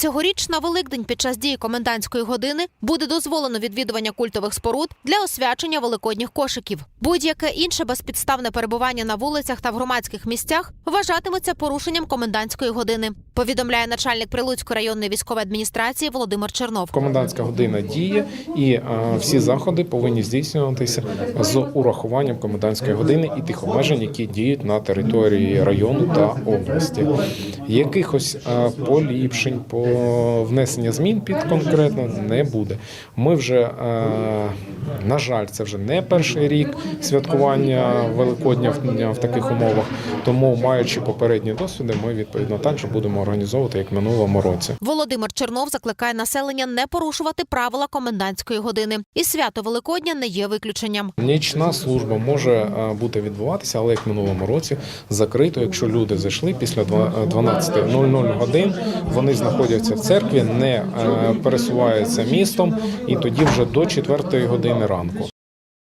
Цьогоріч на Великдень під час дії комендантської години буде дозволено відвідування культових споруд для освячення великодніх кошиків. Будь-яке інше безпідставне перебування на вулицях та в громадських місцях вважатиметься порушенням комендантської години. Повідомляє начальник Прилуцької районної військової адміністрації Володимир Чернов. Комендантська година діє, і е, всі заходи повинні здійснюватися з урахуванням комендантської години і тих обмежень, які діють на території району та області. Якихось е, поліпшень по внесення змін під конкретно не буде. Ми вже е, на жаль, це вже не перший рік святкування Великодня в, таких умовах. Тому, маючи попередні досвіди, ми відповідно так же будемо організовувати як в минулому році. Володимир Чернов закликає населення не порушувати правила комендантської години. І свято Великодня не є виключенням. Нічна служба може е, бути відбуватися, але як в минулому році закрито, якщо люди зайшли після два- е, 12.00 годин, вони знаходяться в церкві, не е, пересуваються містом, і тоді вже до 4 години ранку.